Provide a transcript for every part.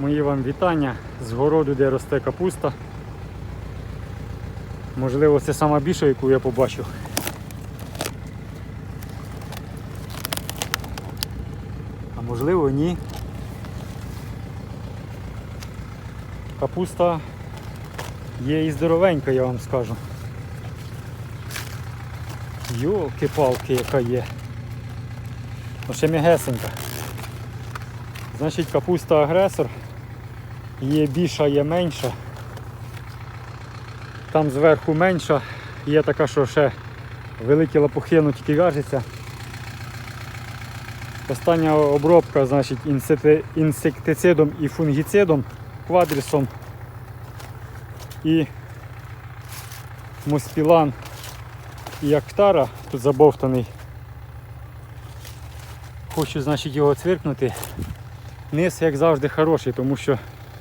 Мої вам вітання з городу, де росте капуста. Можливо, це сама більша, яку я побачив. А можливо ні. Капуста є і здоровенька, я вам скажу. Йолки-палки, яка є. Ну, ще м'ягесенька. Значить капуста агресор. Є більша, є менша. Там зверху менша, є така, що ще великі лопухи, ну тільки в'яжеться. Остання обробка значить, інсектицидом і фунгіцидом, квадрісом і моспілан і актара, тут забовтаний. Хочу значить, його цвиркнути. Низ, як завжди, хороший, тому що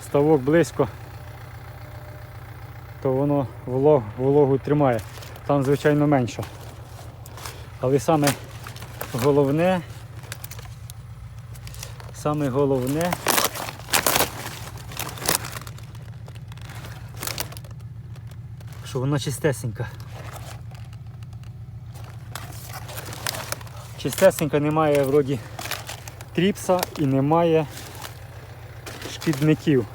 ставок близько, то воно волог, вологу тримає. Там, звичайно, менше. Але саме головне, саме головне, що вона чистесенька. Чистесенька немає вроді тріпса і немає шкідників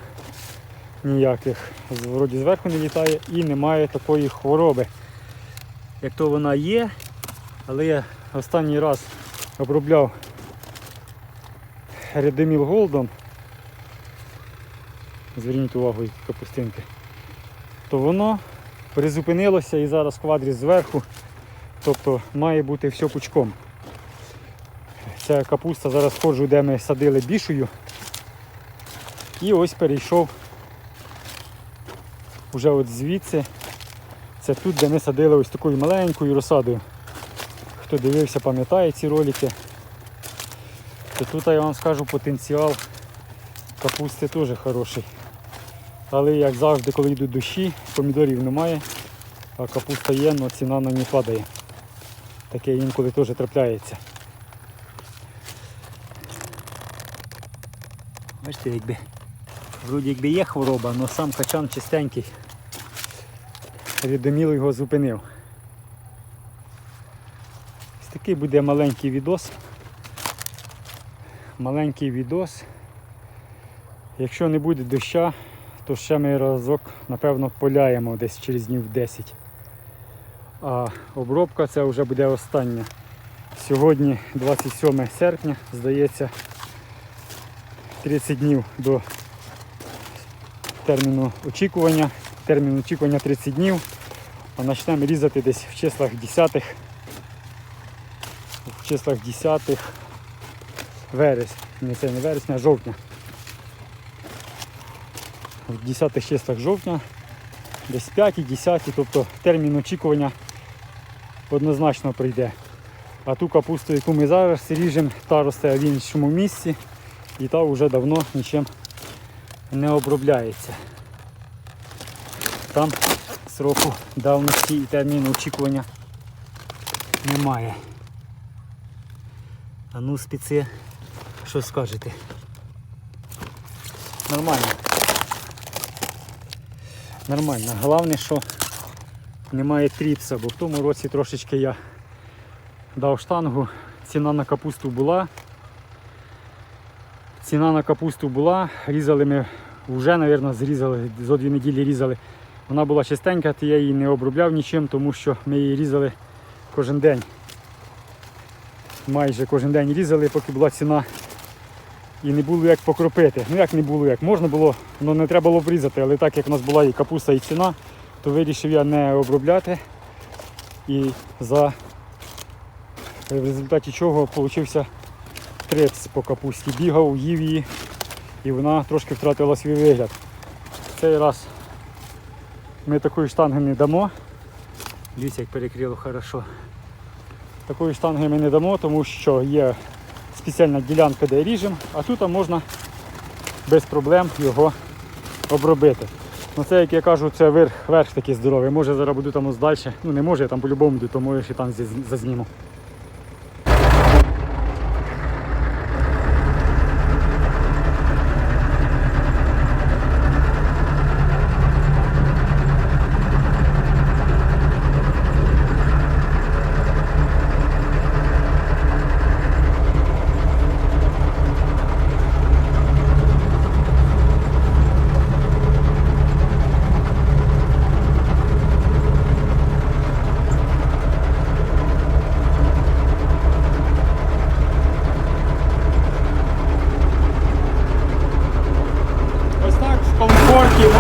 ніяких. Вроді зверху не літає і немає такої хвороби. Як то вона є, але я останній раз обробляв редеміл голдом. Зверніть увагу, які капустинки. То воно призупинилося і зараз квадріс зверху. Тобто має бути все пучком. Ця капуста зараз ходжу, де ми садили бішою. І ось перейшов уже от звідси. Це тут, де ми садили ось такою маленькою розсадою. Хто дивився, пам'ятає ці ролики. То тут я вам скажу потенціал капусти теж хороший. Але як завжди, коли йдуть дощі, помідорів немає, а капуста є, але ціна на ній падає. Таке інколи теж трапляється. Бачите, якби вроді якби є хвороба, але сам качан чистенький. Рідоміл його зупинив. Ось такий буде маленький відос. Маленький відос. Якщо не буде доща, то ще ми разок, напевно, поляємо десь через днів 10. А обробка це вже буде остання. Сьогодні 27 серпня, здається, 30 днів до терміну очікування. Термін очікування 30 днів. А почнемо різати десь в числах 10 в числах 10 вересня. Не це не вересня, а жовтня. В 10 числах жовтня, десь 5 10 тобто термін очікування однозначно прийде. А ту капусту, яку ми зараз ріжемо, та росте в іншому місці і та вже давно нічим не обробляється. Там сроку давності і терміну очікування немає. А ну спіци, що скажете? Нормально. Нормально. Головне, що немає тріпса, бо в тому році трошечки я дав штангу. Ціна на капусту була. Ціна на капусту була, різали ми вже, мабуть, зрізали, зо дві неділі різали. Вона була чистенька, то я її не обробляв нічим, тому що ми її різали кожен день. Майже кожен день різали, поки була ціна. І не було як покропити. Ну як не було як. Можна було, але не треба було б різати. Але так як у нас була і капуста, і ціна, то вирішив я не обробляти. І за в результаті чого получився трепс по капусті. Бігав, їв її і вона трошки втратила свій вигляд. Цей раз ми такої штанги не дамо. Дивіться, як перекрило хорошо. Такої штанги ми не дамо, тому що є спеціальна ділянка, де ріжемо, а тут можна без проблем його обробити. Ну Це, як я кажу, це верх, верх такий здоровий. Може зараз буду там ось далі. Ну не може, я там по-любому йду, то може ще там зазніму.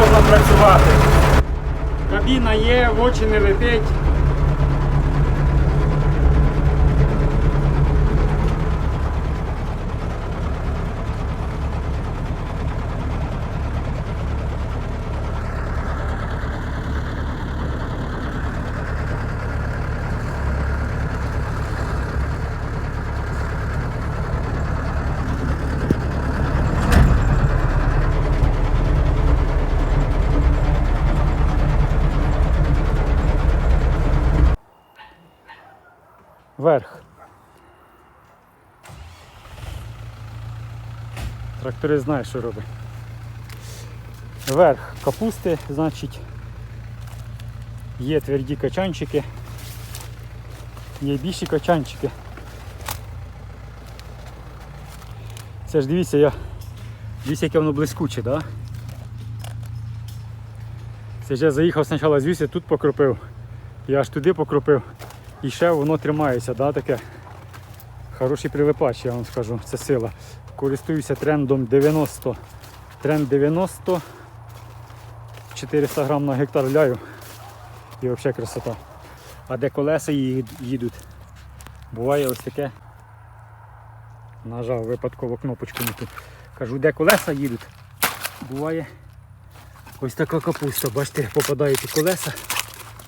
Треба працювати. Кабіна є, в очі не летить. Вверх. Тракторист знає, що робить. Вверх капусти, значить, є тверді качанчики, є більші качанчики. Це ж дивіться, я дивіться, яке воно блискуче, да? Це ж я заїхав спочатку звідси, тут покропив, я аж туди покропив. І ще воно тримається, да, таке. Хороший прилипач, я вам скажу, це сила. Користуюся трендом 90. Тренд 90. 400 грам на гектар ляю. І взагалі красота. А де колеса їдуть, буває ось таке. Нажав випадково кнопочку не ту. Кажу, де колеса їдуть, буває ось така капуста. Бачите, попадає під колеса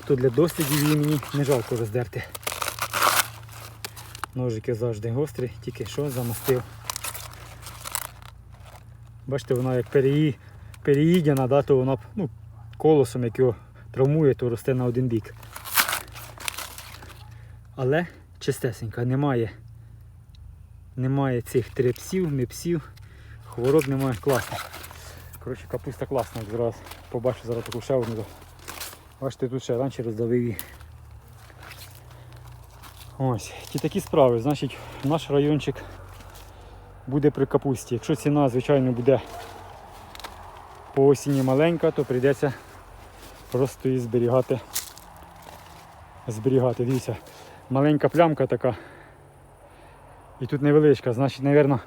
то для дослідів її мені не жалко роздерти. Ножики завжди гострі, тільки що замостив. Бачите, вона як переї... переїдена, да, то вона ну, колосом, як його травмує, то росте на один бік. Але чистесенька, немає, немає цих трепсів, мепсів, хвороб немає класно. Коротше, капуста класна, зараз побачу зараз таку ще. Бачите, тут ще раніше роздавив її. Ось, ті такі справи. Значить, наш райончик буде при капусті. Якщо ціна, звичайно, буде по осінні маленька, то прийдеться просто її зберігати. Зберігати. Дивіться, маленька плямка така. І тут невеличка. Значить, мабуть,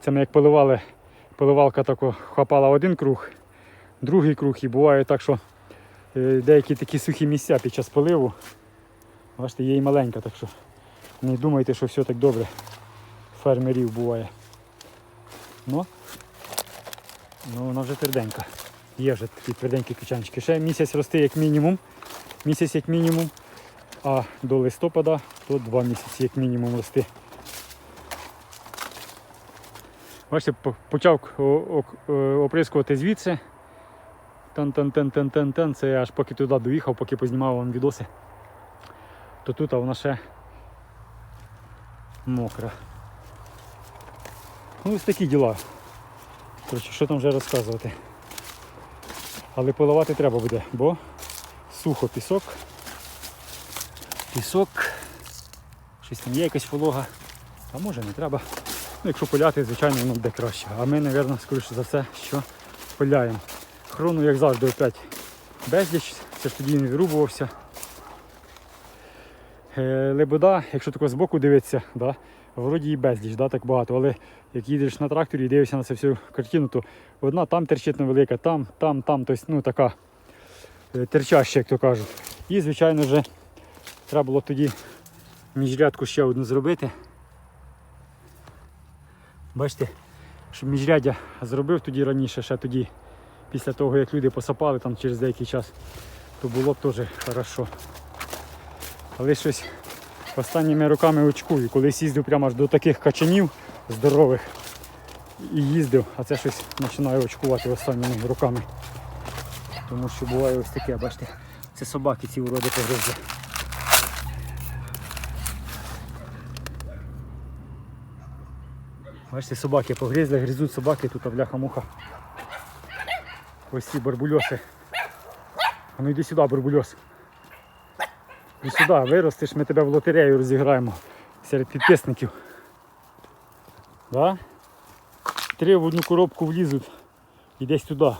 це ми як поливали, поливалка тако хапала один круг, другий круг і буває так, що деякі такі сухі місця під час поливу. Бачите, є і маленька, так що не думайте, що все так добре. Фермерів буває. Ну, ну вона вже тверденька. Є вже такі тверденькі качанчики. Ще місяць рости як мінімум. Місяць як мінімум. А до листопада то два місяці як мінімум рости. Бачите, почав е, оприскувати звідси. Тан-тан-тан-тан-тан-тан. Це я аж поки туди доїхав, поки познімав вам відоси. То тут а вона ще мокра. Ну ось такі діла. Коротше, що там вже розказувати. Але поливати треба буде, бо сухо пісок. Пісок. Щось там є якась волога. А може не треба. Ну, якщо поляти, звичайно, воно буде краще. А ми, мабуть, скоріше за все, що поляємо. Хрону, як завжди, опять безліч. Це ж тоді він вирубувався. Е, Лебода, якщо тако збоку дивитися, да, вроді і безліч, да, так багато. Але як їдеш на тракторі і дивишся на цю всю картину, то одна там терчить невелика, там, там, там, тобто, ну така е, терчаща, як то кажуть. І, звичайно вже треба було тоді міжрядку ще одну зробити. Бачите, щоб міжрядя зробив тоді раніше, ще тоді, після того як люди посапали там через деякий час, то було б теж хорошо. Але щось останніми роками очкую. Колись їздив прямо аж до таких качанів здорових і їздив, а це щось починаю очкувати останніми роками. Тому що буває ось таке, бачите, це собаки ці уроди погризли. Бачите, собаки погризли, гризуть собаки, тут а бляха-муха. Ось ці барбульоси. А ну йди сюди, барбульос. Іди сюди, виростеш, ми тебе в лотерею розіграємо серед підписників. Да? Три в одну коробку влізуть і десь туди.